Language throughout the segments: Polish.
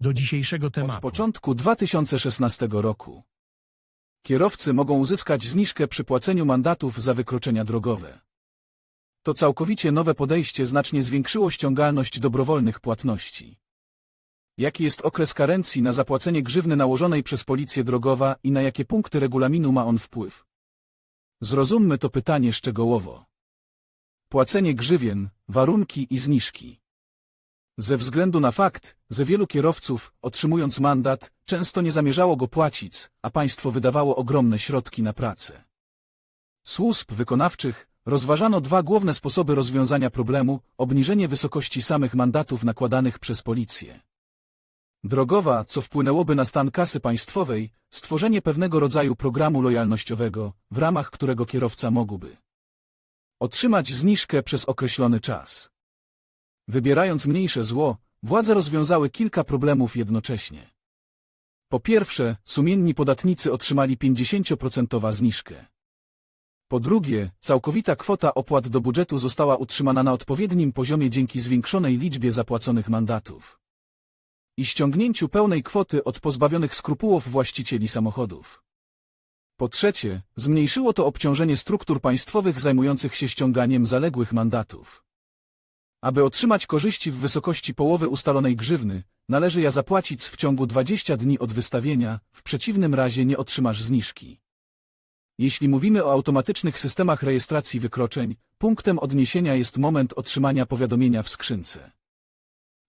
do dzisiejszego Od tematu. początku 2016 roku kierowcy mogą uzyskać zniżkę przy płaceniu mandatów za wykroczenia drogowe. To całkowicie nowe podejście znacznie zwiększyło ściągalność dobrowolnych płatności. Jaki jest okres karencji na zapłacenie grzywny nałożonej przez policję drogowa i na jakie punkty regulaminu ma on wpływ? Zrozummy to pytanie szczegółowo. Płacenie grzywien, warunki i zniżki. Ze względu na fakt, że wielu kierowców, otrzymując mandat, często nie zamierzało go płacić, a państwo wydawało ogromne środki na pracę. Służb wykonawczych rozważano dwa główne sposoby rozwiązania problemu, obniżenie wysokości samych mandatów nakładanych przez policję. Drogowa, co wpłynęłoby na stan kasy państwowej, stworzenie pewnego rodzaju programu lojalnościowego, w ramach którego kierowca mógłby otrzymać zniżkę przez określony czas. Wybierając mniejsze zło, władze rozwiązały kilka problemów jednocześnie. Po pierwsze, sumienni podatnicy otrzymali 50% zniżkę. Po drugie, całkowita kwota opłat do budżetu została utrzymana na odpowiednim poziomie dzięki zwiększonej liczbie zapłaconych mandatów i ściągnięciu pełnej kwoty od pozbawionych skrupułów właścicieli samochodów. Po trzecie, zmniejszyło to obciążenie struktur państwowych zajmujących się ściąganiem zaległych mandatów. Aby otrzymać korzyści w wysokości połowy ustalonej grzywny, należy ja zapłacić w ciągu 20 dni od wystawienia, w przeciwnym razie nie otrzymasz zniżki. Jeśli mówimy o automatycznych systemach rejestracji wykroczeń, punktem odniesienia jest moment otrzymania powiadomienia w skrzynce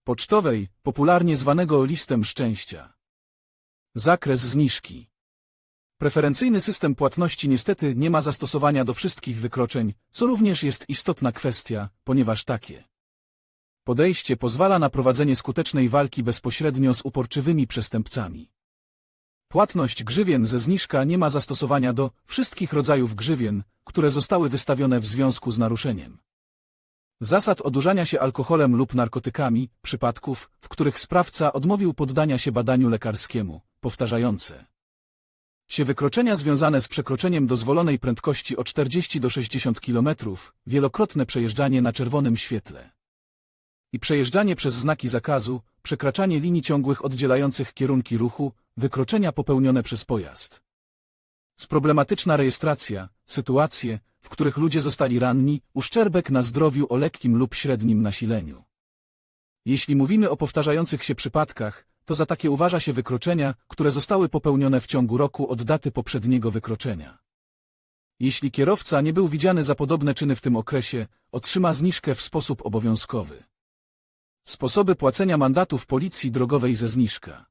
pocztowej, popularnie zwanego listem szczęścia. Zakres zniżki. Preferencyjny system płatności niestety nie ma zastosowania do wszystkich wykroczeń, co również jest istotna kwestia, ponieważ takie podejście pozwala na prowadzenie skutecznej walki bezpośrednio z uporczywymi przestępcami. Płatność grzywien ze zniżka nie ma zastosowania do wszystkich rodzajów grzywien, które zostały wystawione w związku z naruszeniem. Zasad odurzania się alkoholem lub narkotykami, przypadków, w których sprawca odmówił poddania się badaniu lekarskiemu, powtarzające się wykroczenia związane z przekroczeniem dozwolonej prędkości o 40 do 60 km, wielokrotne przejeżdżanie na czerwonym świetle i przejeżdżanie przez znaki zakazu, przekraczanie linii ciągłych oddzielających kierunki ruchu, wykroczenia popełnione przez pojazd. Sproblematyczna rejestracja, sytuacje, w których ludzie zostali ranni, uszczerbek na zdrowiu o lekkim lub średnim nasileniu. Jeśli mówimy o powtarzających się przypadkach, to za takie uważa się wykroczenia, które zostały popełnione w ciągu roku od daty poprzedniego wykroczenia. Jeśli kierowca nie był widziany za podobne czyny w tym okresie, otrzyma zniżkę w sposób obowiązkowy. Sposoby płacenia mandatów policji drogowej ze zniżka.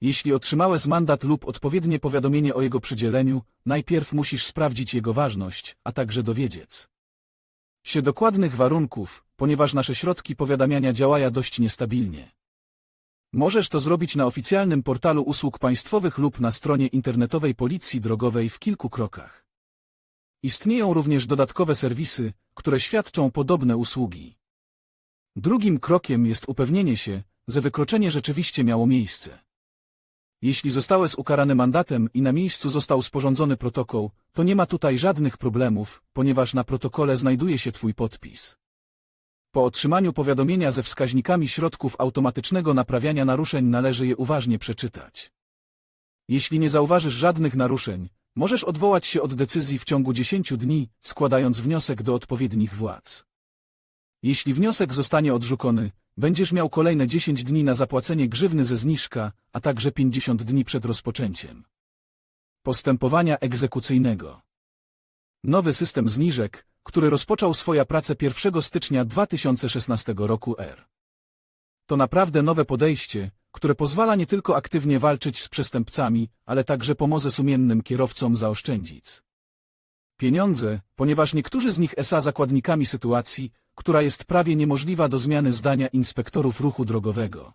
Jeśli otrzymałeś mandat lub odpowiednie powiadomienie o jego przydzieleniu, najpierw musisz sprawdzić jego ważność, a także dowiedzieć się dokładnych warunków, ponieważ nasze środki powiadamiania działają dość niestabilnie. Możesz to zrobić na oficjalnym portalu usług państwowych lub na stronie internetowej Policji Drogowej w kilku krokach. Istnieją również dodatkowe serwisy, które świadczą podobne usługi. Drugim krokiem jest upewnienie się, że wykroczenie rzeczywiście miało miejsce. Jeśli zostałeś ukarany mandatem i na miejscu został sporządzony protokół, to nie ma tutaj żadnych problemów, ponieważ na protokole znajduje się Twój podpis. Po otrzymaniu powiadomienia ze wskaźnikami środków automatycznego naprawiania naruszeń należy je uważnie przeczytać. Jeśli nie zauważysz żadnych naruszeń, możesz odwołać się od decyzji w ciągu 10 dni, składając wniosek do odpowiednich władz. Jeśli wniosek zostanie odrzucony, będziesz miał kolejne 10 dni na zapłacenie grzywny ze zniżka, a także 50 dni przed rozpoczęciem postępowania egzekucyjnego. Nowy system zniżek, który rozpoczął swoją pracę 1 stycznia 2016 roku R. To naprawdę nowe podejście, które pozwala nie tylko aktywnie walczyć z przestępcami, ale także pomoże sumiennym kierowcom zaoszczędzić pieniądze, ponieważ niektórzy z nich SA zakładnikami sytuacji, która jest prawie niemożliwa do zmiany zdania inspektorów ruchu drogowego.